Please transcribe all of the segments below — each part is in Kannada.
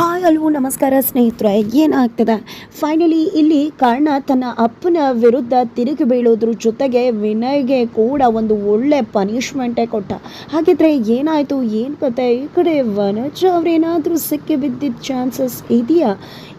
ಹಾಯ್, ಹಲೋ, ನಮಸ್ಕಾರ ಸ್ನೇಹಿತರೆ. ಏನಾಗ್ತದೆ? ಫೈನಲಿ ಇಲ್ಲಿ ಕಾರಣ ತನ್ನ ಅಪ್ಪನ ವಿರುದ್ಧ ತಿರುಗಿ ಬೀಳೋದ್ರ ಜೊತೆಗೆ ವಿನಯ್ಗೆ ಕೂಡ ಒಂದು ಒಳ್ಳೆ ಪನಿಷ್ಮೆಂಟೇ ಕೊಟ್ಟ. ಹಾಗಿದ್ರೆ ಏನಾಯಿತು? ಏನು ಕತೆ? ಈ ಕಡೆ ವನಜ ಅವ್ರೇನಾದರೂ ಸಿಕ್ಕಿ ಬಿದ್ದಿದ್ದ ಚಾನ್ಸಸ್ ಇದೆಯಾ?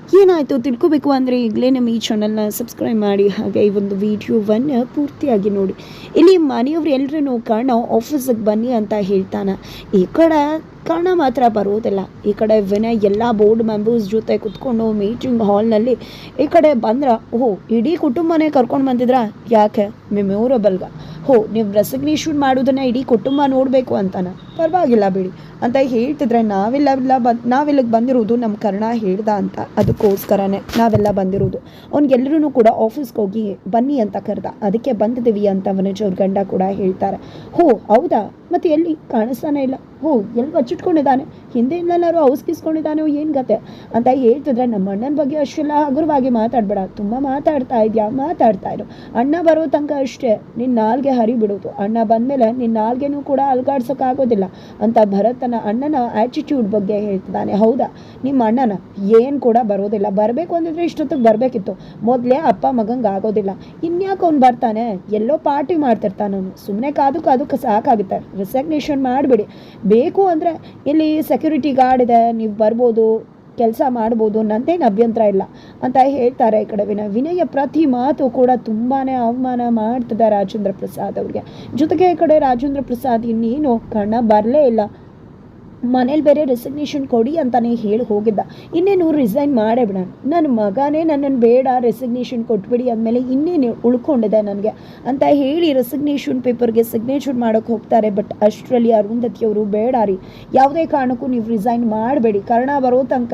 ಏನಾಯಿತು ತಿಳ್ಕೊಬೇಕು ಅಂದರೆ ಈಗಲೇ ನಮ್ಮ ಈ ಚಾನಲ್ನ ಸಬ್ಸ್ಕ್ರೈಬ್ ಮಾಡಿ ಹಾಗೆ ಈ ಒಂದು ವಿಡಿಯೋವನ್ನು ಪೂರ್ತಿಯಾಗಿ ನೋಡಿ. ಇಲ್ಲಿ ಮನೆಯವ್ರು ಎಲ್ಲರೂ ಕಾರಣ ಆಫೀಸಿಗೆ ಬನ್ನಿ ಅಂತ ಹೇಳ್ತಾನೆ. ಈ ಕಡೆ ಕರ್ಣ ಮಾತ್ರ ಬರೋದಿಲ್ಲ. ಈ ಕಡೆ ವಿನಯ್ ಎಲ್ಲ ಬೋರ್ಡ್ ಮೆಂಬರ್ಸ್ ಜೊತೆ ಕುತ್ಕೊಂಡು ಮೀಟಿಂಗ್ ಹಾಲ್ನಲ್ಲಿ ಈ ಕಡೆ ಬಂದ್ರೆ, ಓಹೋ, ಇಡೀ ಕುಟುಂಬನೇ ಕರ್ಕೊಂಡು ಬಂದಿದ್ರ? ಯಾಕೆ? ಮೆಮೊರಬಲ್ಗ ಹೋ, ನೀವು ರೆಸಿಗ್ನೇಷನ್ ಮಾಡೋದನ್ನ ಇಡೀ ಕುಟುಂಬ ನೋಡಬೇಕು ಅಂತಾನೆ. ಪರವಾಗಿಲ್ಲ ಬಿಡಿ. ಅಂತ ಹೇಳ್ತಿದ್ರೆ ನಾವಿಲ್ಲ ನಾವಿಲ್ಲ ನಾವಿಲ್ಲಿಗೆ ಬಂದಿರೋದು ನಮ್ಮ ಕರ್ಣ ಹೇಳ್ದ ಅಂತ ಅದಕ್ಕೋಸ್ಕರನೇ ನಾವೆಲ್ಲ ಬಂದಿರೋದು. ಅವ್ನಿಗೆಲ್ಲರೂ ಕೂಡ ಆಫೀಸ್ಗೆ ಹೋಗಿ ಬನ್ನಿ ಅಂತ ಕರೆದ. ಅದಕ್ಕೆ ಬಂದಿದ್ದೀವಿ ಅಂತ ವನಜ್ ಅವ್ರ ಗಂಡ ಕೂಡ ಹೇಳ್ತಾರೆ. ಹೋ, ಹೌದಾ? ಮತ್ತೆ ಎಲ್ಲಿ? ಕಾಣಿಸ್ತಾನೆ ಇಲ್ಲ. ಹೋ ಎಲ್ಲಿ ಬಚ್ಚಿಟ್ಕೊಂಡಿದ್ದಾನೆ ಹಿಂದೆ ಎಲ್ಲರೂ ಔಸ್ಕಿಸ್ಕೊಂಡಿದ್ದಾನೋ ಏನು ಗತೆ? ಅಂತ ಹೇಳ್ತಿದ್ರೆ ನಮ್ಮ ಅಣ್ಣನ ಬಗ್ಗೆ ಅಷ್ಟೆಲ್ಲ ಹಗುರವಾಗಿ ಮಾತಾಡ್ಬೇಡ. ತುಂಬ ಮಾತಾಡ್ತಾ ಇದೆಯಾ? ಮಾತಾಡ್ತಾ ಇರು. ಅಣ್ಣ ಬರೋ ತನಕ ಅಷ್ಟೇ. ನಿನ್ನ ನಾಲ್ಗೆ ಹರಿಬಿಡೋದು ಅಣ್ಣ ಬಂದಮೇಲೆ ನಿನ್ನ ನಾಲ್ಗೆನೂ ಕೂಡ ಅಲ್ಗಾಡ್ಸೋಕ್ಕಾಗೋದಿಲ್ಲ ಅಂತ ಭರತನ ಅಣ್ಣನ ಆ್ಯಟಿಟ್ಯೂಡ್ ಬಗ್ಗೆ ಹೇಳ್ತಿದ್ದಾನೆ. ಹೌದಾ? ನಿಮ್ಮ ಅಣ್ಣನ? ಏನು ಕೂಡ ಬರೋದಿಲ್ಲ. ಬರಬೇಕು ಅಂದಿದ್ರೆ ಇಷ್ಟೊತ್ತಿಗೆ ಬರಬೇಕಿತ್ತು. ಮೊದಲೇ ಅಪ್ಪ ಮಗಂಗೆ ಆಗೋದಿಲ್ಲ. ಇನ್ಯಾಕೆ ಅವ್ನು ಬರ್ತಾನೆ? ಎಲ್ಲೋ ಪಾರ್ಟಿ ಮಾಡ್ತಿರ್ತಾನೆ ಸುಮ್ಮನೆ ಕಾದು ಕಾದು ಸಾಕಾಗುತ್ತೆ. ರೆಸಗ್ನೇಷನ್ ಮಾಡಿಬಿಡಿ. ಬೇಕು ಅಂದರೆ ಇಲ್ಲಿ ಸೆಕ್ಯೂರಿಟಿ ಗಾರ್ಡ್ ಇದೆ, ನೀವು ಬರ್ಬೋದು, ಕೆಲಸ ಮಾಡ್ಬೋದು ನಂತೇನು ಅಭ್ಯಂತರ ಇಲ್ಲ ಅಂತ ಹೇಳ್ತಾರೆ ಈ ಕಡೆ ವಿನಯ. ವಿನಯ ಪ್ರತಿ ಮಾತು ಕೂಡ ತುಂಬಾ ಅವಮಾನ ಮಾಡ್ತದೆ ರಾಜೇಂದ್ರ ಪ್ರಸಾದ್ ಅವ್ರಿಗೆ. ಜೊತೆಗೆ ಈ ಕಡೆ ರಾಜೇಂದ್ರ ಪ್ರಸಾದ್ ಇನ್ನೇನು ಕಣ್ಣ ಬರಲೇ ಇಲ್ಲ. ಮನೇಲಿ ಬೇರೆ ರೆಸಿಗ್ನೇಷನ್ ಕೊಡಿ ಅಂತಾನೆ ಹೇಳಿ ಹೋಗಿದ್ದ. ಇನ್ನೇನು ರಿಸೈನ್ ಮಾಡೇ ಬಿಡ ನನ್ನ ಮಗನೇ ನನ್ನನ್ನು ಬೇಡ ರೆಸಿಗ್ನೇಷನ್ ಕೊಟ್ಬಿಡಿ ಅಂದಮೇಲೆ ಇನ್ನೇನು ಉಳ್ಕೊಂಡಿದೆ ನನಗೆ ಅಂತ ಹೇಳಿ ರೆಸಿಗ್ನೇಷನ್ ಪೇಪರ್ಗೆ ಸಿಗ್ನೇಚರ್ ಮಾಡೋಕ್ಕೆ ಹೋಗ್ತಾರೆ. ಬಟ್ ಅಷ್ಟರಲ್ಲಿ ಅರುಂಧತಿಯವರು, ಬೇಡ ರೀ. ಯಾವುದೇ ಕಾರಣಕ್ಕೂ ನೀವು ರಿಸೈನ್ ಮಾಡಬೇಡಿ. ಕಾರಣ ಬರೋ ತನಕ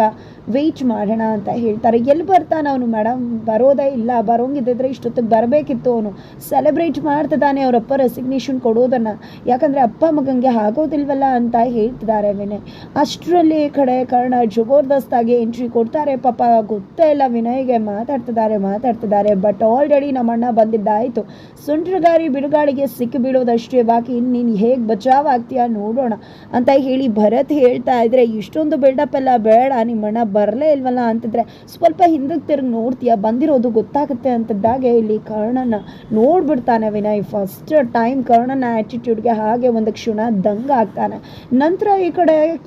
ವೆಯ್ಟ್ ಮಾಡೋಣ ಅಂತ ಹೇಳ್ತಾರೆ. ಎಲ್ಲಿ ಬರ್ತಾನೆ ಅವನು ಮೇಡಮ್ ಬರೋದೇ ಇಲ್ಲ. ಬರೋಂಗಿದ್ದಿದ್ರೆ ಇಷ್ಟೊತ್ತಿಗೆ ಬರಬೇಕಿತ್ತು ಅವನು. ಸೆಲೆಬ್ರೇಟ್ ಮಾಡ್ತಿದ್ದಾನೆ ಅವರಪ್ಪ ರೆಸಿಗ್ನೇಷನ್ ಕೊಡೋದನ್ನು. ಯಾಕಂದರೆ ಅಪ್ಪ ಮಗಂಗೆ ಆಗೋದಿಲ್ವಲ್ಲ ಅಂತ ಹೇಳ್ತಿದ್ದಾರೆ. ವಿನಯ್. ಅಷ್ಟರಲ್ಲಿ ಕಡೆ ಕರ್ಣ ಜಬರ್ದಸ್ತಾಗಿ ಎಂಟ್ರಿ ಕೊಡ್ತಾರೆ. ಪಾಪ ಗೊತ್ತೇ ಇಲ್ಲ ವಿನಯ್ಗೆ ಮಾತಾಡ್ತಿದ್ದಾರೆ ಮಾತಾಡ್ತಿದ್ದಾರೆ. ಬಟ್ ಆಲ್ರೆಡಿ ನಮ್ಮ ಅಣ್ಣ ಬಂದಿದ್ದಾಯಿತು. ಸುಂಟ್ರಗಾರಿ ಬಿಡುಗಾಳಿಗೆ ಸಿಕ್ಕಿ ಬೀಳೋದಷ್ಟೇ ಬಾಕಿ. ಇನ್ನು ನೀನು ಹೇಗೆ ಬಚಾವ್ ಆಗ್ತೀಯಾ ನೋಡೋಣ ಅಂತ ಹೇಳಿ ಭರತ್ ಹೇಳ್ತಾ ಇದ್ರೆ, ಇಷ್ಟೊಂದು ಬಿಲ್ಡಪ್ ಎಲ್ಲ ಬೇಡ ನಿಮ್ಮಣ್ಣ ಬರಲೇ ಇಲ್ವಲ್ಲ? ಅಂತಿದ್ರೆ, ಸ್ವಲ್ಪ ಹಿಂದಕ್ಕೆ ತಿರುಗಿ ನೋಡ್ತೀಯ? ಬಂದಿರೋದು ಗೊತ್ತಾಗುತ್ತೆ. ಅಂತಿದ್ದಾಗೆ ಇಲ್ಲಿ ಕರ್ಣನ ನೋಡ್ಬಿಡ್ತಾನೆ ವಿನಯ್. ಫಸ್ಟ್ ಟೈಮ್ ಕರ್ಣನ ಆ್ಯಟಿಟ್ಯೂಡ್ಗೆ ಹಾಗೆ ಒಂದು ಕ್ಷಣ ದಂಗ ಆಗ್ತಾನೆ. ನಂತರ ಈ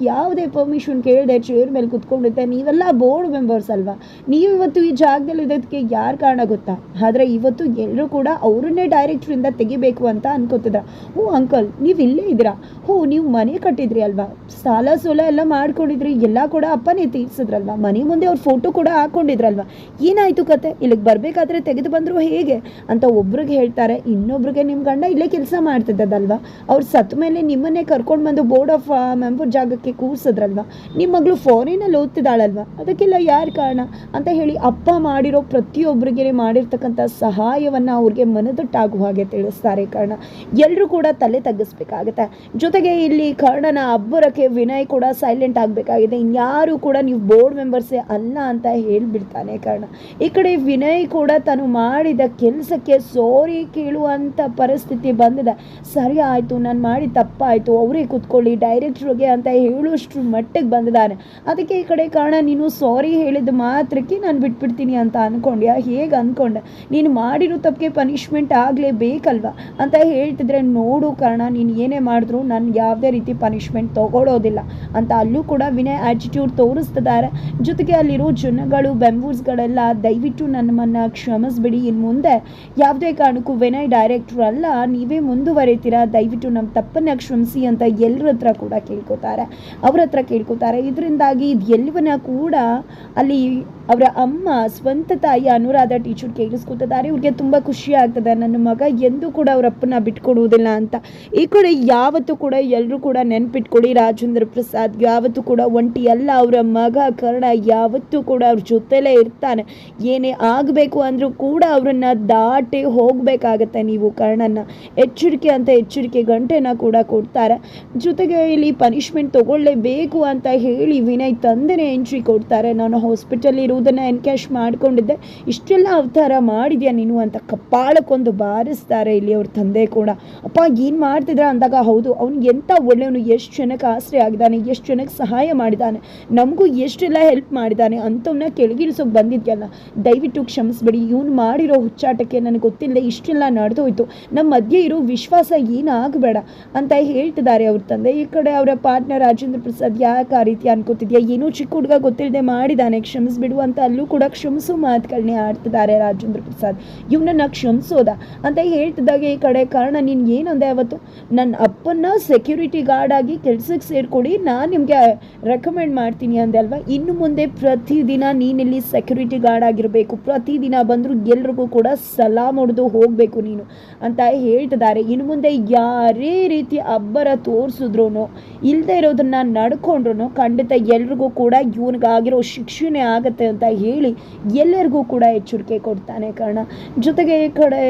ಯಾವುದೇ ಪರ್ಮಿಷನ್ ಕೇಳದೆ ಚೇರ್ ಮೇಲೆ ಕುತ್ಕೊಂಡಿದ್ದೆ. ನೀವೆಲ್ಲ ಬೋರ್ಡ್ ಮೆಂಬರ್ಸ್ ಅಲ್ವಾ? ನೀವು ಇವತ್ತು ಈ ಜಾಗದಲ್ಲಿ ಇದ್ದದಕ್ಕೆ ಯಾರು ಕಾರಣ ಗೊತ್ತಾ? ಆದರೆ ಇವತ್ತು ಎಲ್ಲರೂ ಕೂಡ ಅವರನ್ನೇ ಡೈರೆಕ್ಟ್ರಿಂದ ತೆಗಿಬೇಕು ಅಂತ ಅನ್ಕೋತಿದ್ರ. ಹ್ಞೂ ಅಂಕಲ್ ನೀವು ಇಲ್ಲೇ ಇದ್ದೀರಾ? ಹ್ಞೂ, ನೀವು ಮನೆ ಕಟ್ಟಿದ್ರಿ ಅಲ್ವಾ? ಸಾಲ ಸೋಲ ಎಲ್ಲ ಮಾಡ್ಕೊಂಡಿದ್ರಿ. ಎಲ್ಲ ಕೂಡ ಅಪ್ಪನೇ ತೀರ್ಸಿದ್ರಲ್ವಾ? ಮನೆ ಮುಂದೆ ಅವ್ರ ಫೋಟೋ ಕೂಡ ಹಾಕೊಂಡಿದ್ರಲ್ವಾ? ಏನಾಯ್ತು ಕತೆ? ಇಲ್ಲಿಗೆ ಬರಬೇಕಾದ್ರೆ ತೆಗೆದು ಬಂದರು ಹೇಗೆ? ಅಂತ ಒಬ್ರಿಗೆ ಹೇಳ್ತಾರೆ. ಇನ್ನೊಬ್ರಿಗೆ ನಿಮ್ಮ ಗಂಡ ಇಲ್ಲೇ ಕೆಲಸ ಮಾಡ್ತಿದ್ದದಲ್ವಾ? ಅವ್ರು ಸತ್ತ ಮೇಲೆ ನಿಮ್ಮನ್ನೇ ಕರ್ಕೊಂಡು ಬಂದು ಬೋರ್ಡ್ ಆಫ್ ಮೆಂಬರ್ ಜಾಗಕ್ಕೆ ಕೂರಿಸಿದ್ರಲ್ವ? ನಿಮ್ಮ ಮಗಳು ಫಾರಿನಲ್ಲಿ ಓದ್ತಿದ್ದಾಳಲ್ವ? ಅದಕ್ಕೆಲ್ಲ ಯಾರು ಕಾರಣ? ಅಂತ ಹೇಳಿ ಅಪ್ಪ ಮಾಡಿರೋ ಪ್ರತಿಯೊಬ್ಬರಿಗೆ ಮಾಡಿರ್ತಕ್ಕಂಥ ಸಹಾಯವನ್ನು ಅವ್ರಿಗೆ ಮನದಟ್ಟಾಗುವ ಹಾಗೆ ತಿಳಿಸ್ತಾರೆ ಕಾರಣ. ಎಲ್ಲರೂ ಕೂಡ ತಲೆ ತಗ್ಗಿಸ್ಬೇಕಾಗತ್ತೆ. ಜೊತೆಗೆ ಇಲ್ಲಿ ಕರ್ಣನ ಅಬ್ಬರಕ್ಕೆ ವಿನಯ್ ಕೂಡ ಸೈಲೆಂಟ್ ಆಗಬೇಕಾಗಿದೆ. ಇನ್ಯಾರು ಕೂಡ ನೀವು ಬೋರ್ಡ್ ಮೆಂಬರ್ಸೇ ಅಲ್ಲ ಅಂತ ಹೇಳಿಬಿಡ್ತಾನೆ ಕಾರಣ. ಈ ಕಡೆ ವಿನಯ್ ಕೂಡ ತಾನು ಮಾಡಿದ ಕೆಲಸಕ್ಕೆ ಸೋರಿ ಕೇಳುವಂಥ ಪರಿಸ್ಥಿತಿ ಬಂದಿದೆ. ಸರಿ ಆಯಿತು, ನಾನು ಮಾಡಿ ತಪ್ಪಾಯಿತು, ಅವರೇ ಕೂತ್ಕೊಳ್ಳಿ ಡೈರೆಕ್ಟ್ರಿಗೆ ಅಂತ ಹೇಳುವಷ್ಟು ಮಟ್ಟಿಗೆ ಬಂದಿದ್ದಾನೆ ಅದಕ್ಕೆ ಈ ಕಡೆ ಕಾರಣ, ನೀನು ಸಾರಿ ಹೇಳಿದ ಮಾತ್ರಕ್ಕೆ ನಾನು ಬಿಟ್ಬಿಡ್ತೀನಿ ಅಂತ ಅಂದ್ಕೊಂಡ್ಯಾ ಹೇಗೆ ಅಂದ್ಕೊಂಡೆ ನೀನು ಮಾಡಿರೋ ತಪ್ಪಿಗೆ ಪನಿಷ್ಮೆಂಟ್ ಆಗಲೇಬೇಕಲ್ವಾ? ಅಂತ ಹೇಳ್ತಿದ್ರೆ ನೋಡು ಕಾರಣ, ನೀನು ಏನೇ ಮಾಡಿದ್ರು ನಾನು ಯಾವುದೇ ರೀತಿ ಪನಿಷ್ಮೆಂಟ್ ತಗೊಳ್ಳೋದಿಲ್ಲ ಅಂತ. ಅಲ್ಲೂ ಕೂಡ ವಿನಯ್ ಆಟಿಟ್ಯೂಡ್ ತೋರಿಸ್ತಿದ್ದಾರೆ. ಜೊತೆಗೆ ಅಲ್ಲಿರೋ ಜನಗಳು ಬೆಂಬೂರ್ಸ್ಗಳೆಲ್ಲ ದಯವಿಟ್ಟು ನನ್ನನ್ನು ಕ್ಷಮಿಸ್ಬಿಡಿ. ಇನ್ನು ಮುಂದೆ ಯಾವುದೇ ಕಾರಣಕ್ಕೂ ವಿನಯ್ ಡೈರೆಕ್ಟ್ರು ಅಲ್ಲ, ನೀವೇ ಮುಂದುವರಿತೀರಾ? ದಯವಿಟ್ಟು ನಮ್ಮ ತಪ್ಪನ್ನು ಕ್ಷಮಿಸಿ ಅಂತ ಎಲ್ಲರ ಹತ್ರ ಕೂಡ ಕೇಳ್ಕೊತಾರೆ ಅವ್ರ ಹತ್ರ ಕೇಳ್ಕೊತಾರೆ ಇದರಿಂದಾಗಿ ಇದು ಎಲ್ಲವನ್ನ ಕೂಡ ಅಲ್ಲಿ ಅವರ ಅಮ್ಮ ಸ್ವಂತ ತಾಯಿ ಅನುರಾಧ ಟೀಚರ್ ಕೇಳಿಸ್ಕೊತಿದ್ದಾರೆ. ಇವ್ರಿಗೆ ತುಂಬ ಖುಷಿ ಆಗ್ತದೆ. ನನ್ನ ಮಗ ಎಂದೂ ಕೂಡ ಅವ್ರ ಅಪ್ಪನ ಬಿಟ್ಕೊಡುವುದಿಲ್ಲ ಅಂತ. ಈ ಕಡೆ ಯಾವತ್ತೂ ಕೂಡ ಎಲ್ಲರೂ ಕೂಡ ನೆನ್ಪಿಟ್ಕೊಳ್ಳಿ ರಾಜೇಂದ್ರ ಪ್ರಸಾದ್. ಯಾವತ್ತೂ ಕೂಡ ಒಂಟಿ ಅಲ್ಲ. ಅವರ ಮಗ ಕರ್ಣ ಯಾವತ್ತೂ ಕೂಡ ಅವ್ರ ಜೊತೆಲೇ ಇರ್ತಾನೆ. ಏನೇ ಆಗಬೇಕು ಅಂದರೂ ಕೂಡ ಅವರನ್ನ ದಾಟಿ ಹೋಗಬೇಕಾಗತ್ತೆ ನೀವು ಕರ್ಣನ ಎಚ್ಚರಿಕೆ ಅಂತ ಎಚ್ಚರಿಕೆ ಗಂಟೆನ ಕೂಡ ಕೊಡ್ತಾರೆ. ಜೊತೆಗೆ ಇಲ್ಲಿ ಪನಿಷ್ಮೆಂಟ್ ಪನಿಷ್ಮೆಂಟ್ ತಗೊಳ್ಳೇಬೇಕು ಅಂತ ಹೇಳಿ ವಿನಯ್ ತಂದೆನೇ ಎಂಟ್ರಿ ಕೊಡ್ತಾರೆ. ನಾನು ಹಾಸ್ಪಿಟಲ್ ಇರುವುದನ್ನು ಎನ್ಕ್ಯಾಶ್ ಮಾಡ್ಕೊಂಡಿದ್ದೆ. ಇಷ್ಟೆಲ್ಲ ಅವತಾರ ಮಾಡಿದ್ಯಾ ನೀನು ಅಂತ ಕಪ್ಪಾಳಕ್ಕೊಂದು ಬಾರಿಸ್ತಾರೆ ಇಲ್ಲಿ ಅವ್ರ ತಂದೆ ಕೂಡ. ಅಪ್ಪ, ಏನು ಮಾಡ್ತಿದ್ರ ಅಂದಾಗ, ಹೌದು, ಅವ್ನಿಗೆ ಎಂಥ ಒಳ್ಳೆಯವನು, ಎಷ್ಟು ಜನಕ್ಕೆ ಆಸರೆ ಆಗಿದ್ದಾನೆ ಎಷ್ಟು ಜನಕ್ಕೆ ಸಹಾಯ ಮಾಡಿದ್ದಾನೆ ನಮಗೂ ಎಷ್ಟೆಲ್ಲ ಹೆಲ್ಪ್ ಮಾಡಿದ್ದಾನೆ ಅಂಥವನ್ನ ಕೆಳಗಿಳಿಸೋಕೆ ಬಂದಿದ್ಯಲ್ಲ, ದಯವಿಟ್ಟು ಕ್ಷಮಿಸ್ಬೇಡಿ, ಇವನು ಮಾಡಿರೋ ಹುಚ್ಚಾಟಕ್ಕೆ ನನಗೆ ಗೊತ್ತಿಲ್ಲ ಇಷ್ಟೆಲ್ಲ ನಡೆದೋಯ್ತು. ನಮ್ಮ ಮಧ್ಯೆ ಇರೋ ವಿಶ್ವಾಸ ಏನಾಗಬೇಡ ಅಂತ ಹೇಳ್ತಿದ್ದಾರೆ ಅವ್ರ ತಂದೆ. ಈ ಕಡೆ ಅವರ ಪಾರ್ಟ್ನರ್ ರಾಜೇಂದ್ರ ಪ್ರಸಾದ್ ಯಾಕೆ ಆ ರೀತಿ ಅನ್ಕೋತಿದ್ಯಾ? ಏನೋ ಚಿಕ್ಕ ಹುಡುಗ ಗೊತ್ತಿಲ್ಲದೆ ಮಾಡಿದ್ದಾನೆ ಕ್ಷಮಿಸ್ಬಿಡು ಅಂತ ಅಲ್ಲೂ ಕೂಡ ಕ್ಷಮಿಸೋ ಮಾತುಗಳನ್ನೇ ಆಡ್ತಿದ್ದಾರೆ ರಾಜೇಂದ್ರ ಪ್ರಸಾದ್. ಇವನನ್ನ ಕ್ಷಮಿಸೋದ ಅಂತ ಹೇಳ್ತಿದ್ದಾಗ ಈ ಕಡೆ. ಕಾರಣ ನೀನು ಏನಂದೆ ಅವತ್ತು? ನನ್ನ ಅಪ್ಪನ್ನ ಸೆಕ್ಯೂರಿಟಿ ಗಾರ್ಡ್ ಆಗಿ ಕೆಲ್ಸಕ್ಕೆ ಸೇರ್ಕೊಡಿ. ನಾನು ನಿಮಗೆ ರೆಕಮೆಂಡ್ ಮಾಡ್ತೀನಿ ಅಂದೆ ಅಲ್ವಾ? ಇನ್ನು ಮುಂದೆ ಪ್ರತಿದಿನ ನೀನಿಲ್ಲಿ ಸೆಕ್ಯೂರಿಟಿ ಗಾರ್ಡ್ ಆಗಿರಬೇಕು. ಪ್ರತಿದಿನ ಬಂದರೂ ಎಲ್ರಿಗೂ ಕೂಡ ಸಲಾಮ್ ಹೊಡೆದು ಹೋಗಬೇಕು ನೀನು ಅಂತ ಹೇಳ್ತಿದ್ದಾರೆ. ಇನ್ನು ಮುಂದೆ ಯಾರೇ ರೀತಿ ಅಬ್ಬರ ತೋರಿಸಿದ್ರು ಇಲ್ಲದೆ ಇರೋದನ್ನು ನಡ್ಕೊಂಡ್ರು ಖಂಡಿತ ಎಲ್ರಿಗೂ ಕೂಡ ಇವನಿಗಾಗಿರೋ ಶಿಕ್ಷಣೆ ಆಗುತ್ತೆ ಅಂತ ಹೇಳಿ ಎಲ್ಲರಿಗೂ ಕೂಡ ಎಚ್ಚರಿಕೆ ಕೊಡ್ತಾನೆ ಕಾರಣ. ಜೊತೆಗೆ ಈ ಕಡೆ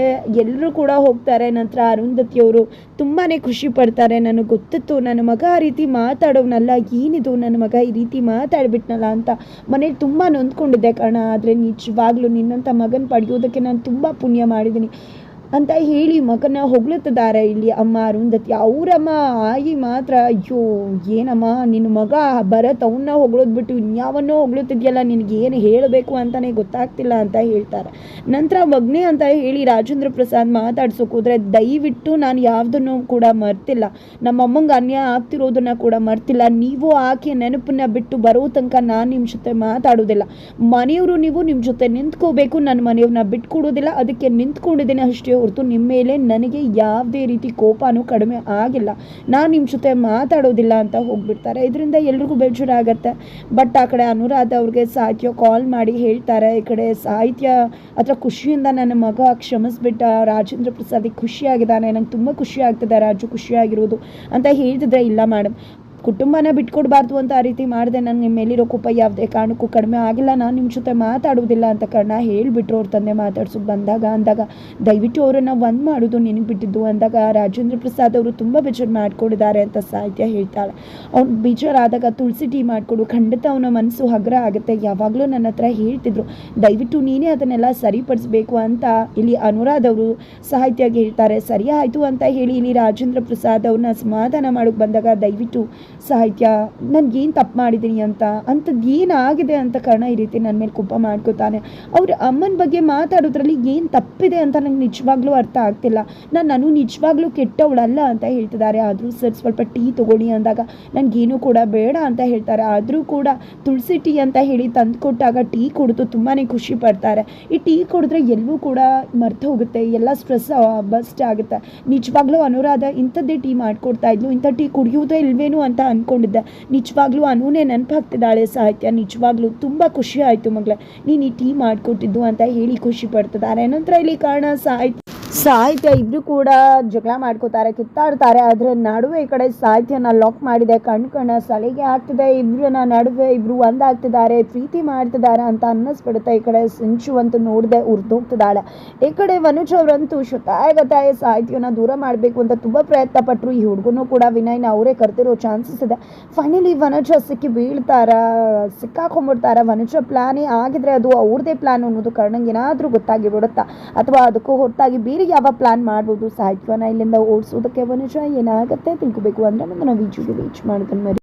ಎಲ್ಲರೂ ಕೂಡ ಹೋಗ್ತಾರೆ. ನಂತರ ಅರುಂಧತಿಯವರು ತುಂಬಾ ಖುಷಿ ಪಡ್ತಾರೆ. ನನಗೆ ಗೊತ್ತಿತ್ತು. ನನ್ನ ಮಗ ಆ ರೀತಿ ಮಾತಾಡೋನಲ್ಲ ಏನಿದು ನನ್ನ ಮಗ ಈ ರೀತಿ ಮಾತಾಡಿಬಿಟ್ನಲ್ಲ ಅಂತ ಮನೇಲಿ ತುಂಬ ನೊಂದ್ಕೊಂಡಿದ್ದೆ ಕಣ. ಆದರೆ ನಿಜವಾಗ್ಲೂ ನಿನ್ನಂಥ ಮಗನ ಪಡೆಯೋದಕ್ಕೆ ನಾನು ತುಂಬ ಪುಣ್ಯ ಮಾಡಿದ್ದೀನಿ. ಅಂತ ಹೇಳಿ ಮಗನ ಹೊಗಳುತ್ತಿದ್ದಾರೆ. ಇಲ್ಲಿ ಅಮ್ಮ ಅರುಂಧತಿ ಅವರಮ್ಮ ಆಗಿ ಮಾತ್ರ. ಅಯ್ಯೋ, ಏನಮ್ಮ, ನಿನ್ನ ಮಗ ಭರತ್ ಅವನ್ನ ಹೊಗಳೋದು ಬಿಟ್ಟು ಇನ್ಯಾವನ್ನೋ ಹೊಗಳುತ್ತಿದ್ಯಲ್ಲ, ನಿನಗೆ ಏನು ಹೇಳಬೇಕು ಅಂತಲೇ ಗೊತ್ತಾಗ್ತಿಲ್ಲ ಅಂತ ಹೇಳ್ತಾರೆ. ನಂತರ ಮಗ್ನೆ ಅಂತ ಹೇಳಿ ರಾಜೇಂದ್ರ ಪ್ರಸಾದ್ ಮಾತಾಡ್ಸೋಕೆ ಹೋದರೆ ದಯವಿಟ್ಟು ನಾನು ಯಾವುದನ್ನು ಕೂಡ ಮರ್ತಿಲ್ಲ. ನಮ್ಮ ಅಮ್ಮಂಗೆ ಅನ್ಯಾಯ ಆಗ್ತಿರೋದನ್ನು ಕೂಡ ಮರ್ತಿಲ್ಲ. ನೀವು ಆಕೆ ನೆನಪನ್ನ ಬಿಟ್ಟು ಬರೋ ತನಕ ನಾನು ನಿಮ್ಮ ಜೊತೆ ಮಾತಾಡೋದಿಲ್ಲ. ಮನೆಯವರು ನೀವು ನಿಮ್ಮ ಜೊತೆ ನಿಂತ್ಕೋಬೇಕು. ನನ್ನ ಮನೆಯವ್ರನ್ನ ಬಿಟ್ಕೊಡೋದಿಲ್ಲ. ಅದಕ್ಕೆ ನಿಂತ್ಕೊಂಡಿದ್ದೀನಿ ಅಷ್ಟೇ ಹೊರತು ನಿಮ್ಮ ಮೇಲೆ ನನಗೆ ಯಾವುದೇ ರೀತಿ ಕೋಪನೂ ಕಡಿಮೆ ಆಗಿಲ್ಲ. ನಾನು ನಿಮ್ಮ ಜೊತೆ ಮಾತಾಡೋದಿಲ್ಲ ಅಂತ ಹೋಗ್ಬಿಡ್ತಾರೆ. ಇದರಿಂದ ಎಲ್ರಿಗೂ ಆಗುತ್ತೆ. ಬಟ್ ಆ ಕಡೆ ಅನುರಾಧ ಅವ್ರಿಗೆ ಸಾಹಿತ್ಯ ಕಾಲ್ ಮಾಡಿ ಹೇಳ್ತಾರೆ. ಈ ಕಡೆ ಸಾಹಿತ್ಯ ಅಥವಾ ಖುಷಿಯಿಂದ ನನ್ನ ಮಗ ಕ್ಷಮಿಸ್ಬಿಟ್ಟ. ರಾಜೇಂದ್ರ ಪ್ರಸಾದಿಗೆ ಖುಷಿಯಾಗಿದ್ದಾನೆ. ನಂಗೆ ತುಂಬ ಖುಷಿ ಆಗ್ತಿದೆ. ರಾಜು ಖುಷಿಯಾಗಿರೋದು ಅಂತ ಹೇಳ್ತಿದ್ರೆ ಇಲ್ಲ ಮೇಡಮ್ ಕುಟುಂಬನ ಬಿಟ್ಕೊಡ್ಬಾರ್ದು ಅಂತ ಆ ರೀತಿ ಮಾಡಿದೆ. ನನಗೆ ನಿಮ್ಮ ಮೇಲಿರೋ ಕೋಪ ಯಾವುದೇ ಕಾರಣಕ್ಕೂ ಕಡಿಮೆ ಆಗಿಲ್ಲ. ನಾನು ನಿಮ್ಮ ಜೊತೆ ಮಾತಾಡೋದಿಲ್ಲ ಅಂತ ಕಾರಣ ಹೇಳಿಬಿಟ್ರು ಅವ್ರ ತಂದೆ ಮಾತಾಡ್ಸೋದು ಬಂದಾಗ. ಅಂದಾಗ, ದಯವಿಟ್ಟು ಅವರನ್ನು ಒಂದು ಮಾಡೋದು ನಿನಗೆ ಬಿಟ್ಟಿದ್ದು. ಅಂದಾಗ, ರಾಜೇಂದ್ರ ಪ್ರಸಾದ್ ಅವರು ತುಂಬ ಬೇಜಾರು ಮಾಡ್ಕೊಂಡಿದ್ದಾರೆ ಅಂತ ಸಾಹಿತ್ಯ ಹೇಳ್ತಾಳೆ. ಅವ್ನು ಬೇಜಾರಾದಾಗ ತುಳಸಿ ಟೀ ಮಾಡಿಕೊಡು. ಖಂಡಿತ ಅವನ ಮನಸ್ಸು ಹಗ್ರ ಆಗುತ್ತೆ. ಯಾವಾಗಲೂ ನನ್ನ ಹತ್ರ ಹೇಳ್ತಿದ್ರು, ದಯವಿಟ್ಟು ನೀನೇ ಅದನ್ನೆಲ್ಲ ಸರಿಪಡಿಸ್ಬೇಕು ಅಂತ ಇಲ್ಲಿ ಅನುರಾಧ್ ಅವರು ಸಾಹಿತ್ಯಾಗಿ ಹೇಳ್ತಾರೆ. ಸರಿ ಆಯಿತು ಅಂತ ಹೇಳಿ ಇಲ್ಲಿ ರಾಜೇಂದ್ರ ಪ್ರಸಾದ್ ಅವ್ರನ್ನ ಸಮಾಧಾನ ಮಾಡೋಕೆ ಬಂದಾಗ, ದಯವಿಟ್ಟು ಸಾಹಿತ್ಯ, ನನಗೇನು ತಪ್ಪು ಮಾಡಿದ್ದೀನಿ ಅಂತ ಅಂಥದ್ದು ಏನಾಗಿದೆ ಅಂತ ಕಾರಣ ಈ ರೀತಿ ನನ್ನ ಮೇಲೆ ಕೋಪ ಮಾಡ್ಕೋತಾನೆ. ಅವ್ರ ಅಮ್ಮನ ಬಗ್ಗೆ ಮಾತಾಡೋದ್ರಲ್ಲಿ ಏನು ತಪ್ಪಿದೆ ಅಂತ ನನಗೆ ನಿಜವಾಗ್ಲೂ ಅರ್ಥ ಆಗ್ತಿಲ್ಲ. ನಾನು ನಾನು ನಿಜವಾಗ್ಲೂ ಕೆಟ್ಟವಳಲ್ಲ ಅಂತ ಹೇಳ್ತಿದ್ದಾರೆ. ಆದರೂ ಸರ್ ಸ್ವಲ್ಪ ಟೀ ತೊಗೊಳ್ಳಿ ಅಂದಾಗ ನನಗೇನು ಕೂಡ ಬೇಡ ಅಂತ ಹೇಳ್ತಾರೆ. ಆದರೂ ಕೂಡ ತುಳಸಿ ಟೀ ಅಂತ ಹೇಳಿ ತಂದು ಕೊಟ್ಟಾಗ ಟೀ ಕುಡಿದು ತುಂಬಾ ಖುಷಿ ಪಡ್ತಾರೆ. ಈ ಟೀ ಕುಡಿದ್ರೆ ಎಲ್ಲವೂ ಕೂಡ ಮರ್ತು ಹೋಗುತ್ತೆ, ಎಲ್ಲ ಸ್ಟ್ರೆಸ್ ಬಸ್ಟ್ ಆಗುತ್ತೆ. ನಿಜವಾಗ್ಲೂ ಅನುರಾಧ ಇಂಥದ್ದೇ ಟೀ ಮಾಡಿಕೊಡ್ತಾ ಇದ್ಲು. ಇಂಥ ಟೀ ಕುಡಿಯೋದೇ ಇಲ್ವೇನು ಅಂತ ಅಂದ್ಕೊಂಡಿದ್ದೆ ನಿಜವಾಗ್ಲೂ ಅನೂನೇ ನೆನಪಾಗ್ತಿದ್ದಾಳೆ ಸಾಹಿತ್ಯ. ನಿಜವಾಗ್ಲೂ ತುಂಬ ಖುಷಿ ಆಯಿತು ಮಗಳೇ. ನೀನು ಈ ಟೀ ಮಾಡಿಕೊಟ್ಟಿದ್ದು ಅಂತ ಹೇಳಿ ಖುಷಿ ಪಡ್ತಿದ್ದಾರೆ. ನಂತರ ಇಲ್ಲಿ ಕಾರಣ ಸಾಹಿತ್ಯ. ಸಾಹಿತ್ಯ ಇಬ್ರು ಕೂಡ ಜಗಳ ಮಾಡ್ಕೋತಾರೆ, ಕಿತ್ತಾಡ್ತಾರೆ ಅದರ ನಡುವೆ ಈ ಕಡೆ ಸಾಹಿತ್ಯನ ಲಾಕ್ ಮಾಡಿದೆ, ಕಣ್ ಕಣ್ಣ ಸಲಿಗೆ ಆಗ್ತಿದೆ, ಇಬ್ರನ್ನ ನಡುವೆ ಇಬ್ಬರು ಒಂದಾಗ್ತಿದ್ದಾರೆ, ಪ್ರೀತಿ ಮಾಡ್ತಿದ್ದಾರೆ ಅಂತ ಅನ್ನಿಸ್ಬಿಡುತ್ತೆ. ಈ ಕಡೆ ಸಿಂಚು ಅಂತೂ ನೋಡದೆ ಉರ್ದೋಗ್ತಿದ್ದಾಳೆ. ಈ ಕಡೆ ವನುಜ್ ಅವರಂತೂ ಶತಾಯಗತಾಯ ಸಾಹಿತ್ಯನ ದೂರ ಮಾಡಬೇಕು ಅಂತ ತುಂಬ ಪ್ರಯತ್ನ ಪಟ್ಟರು ಈ ಹುಡುಗನೂ ಕೂಡ ವಿನಯ್ನ ಅವರೇ ಕರ್ತಿರೋ ಚಾನ್ಸಸ್ ಇದೆ. ಫೈನಲಿ ವನುಜ ಸಿಕ್ಕಿ ಬೀಳ್ತಾರ, ಸಿಕ್ಕಾಕೊಂಡ್ಬಿಡ್ತಾರ ವನುಜ ಪ್ಲಾನೇ ಆಗಿದ್ರೆ ಅದು ಅವ್ರದೇ ಪ್ಲಾನ್ ಅನ್ನೋದು ಕರ್ಣಂಗೆ ಏನಾದರೂ ಗೊತ್ತಾಗಿಬಿಡುತ್ತಾ? ಅಥವಾ ಅದಕ್ಕೂ ಹೊರತಾಗಿ ಬೇರೆ ಯಾವ ಪ್ಲಾನ್ ಮಾಡ್ಬೋದು? ಸಾಹಿತ್ಯನ ಇಲ್ಲಿಂದ ಓಡಿಸೋದಕ್ಕೆ ವನುಜ ಏನಾಗುತ್ತೆ? ತಿಳ್ಕೊಬೇಕು ಅಂದರೆ ನಾವು ವಿಡಿಯೋಗೆ ರೀಚ್ ಮಾಡ್ಕೊಂಡು ಮರಿ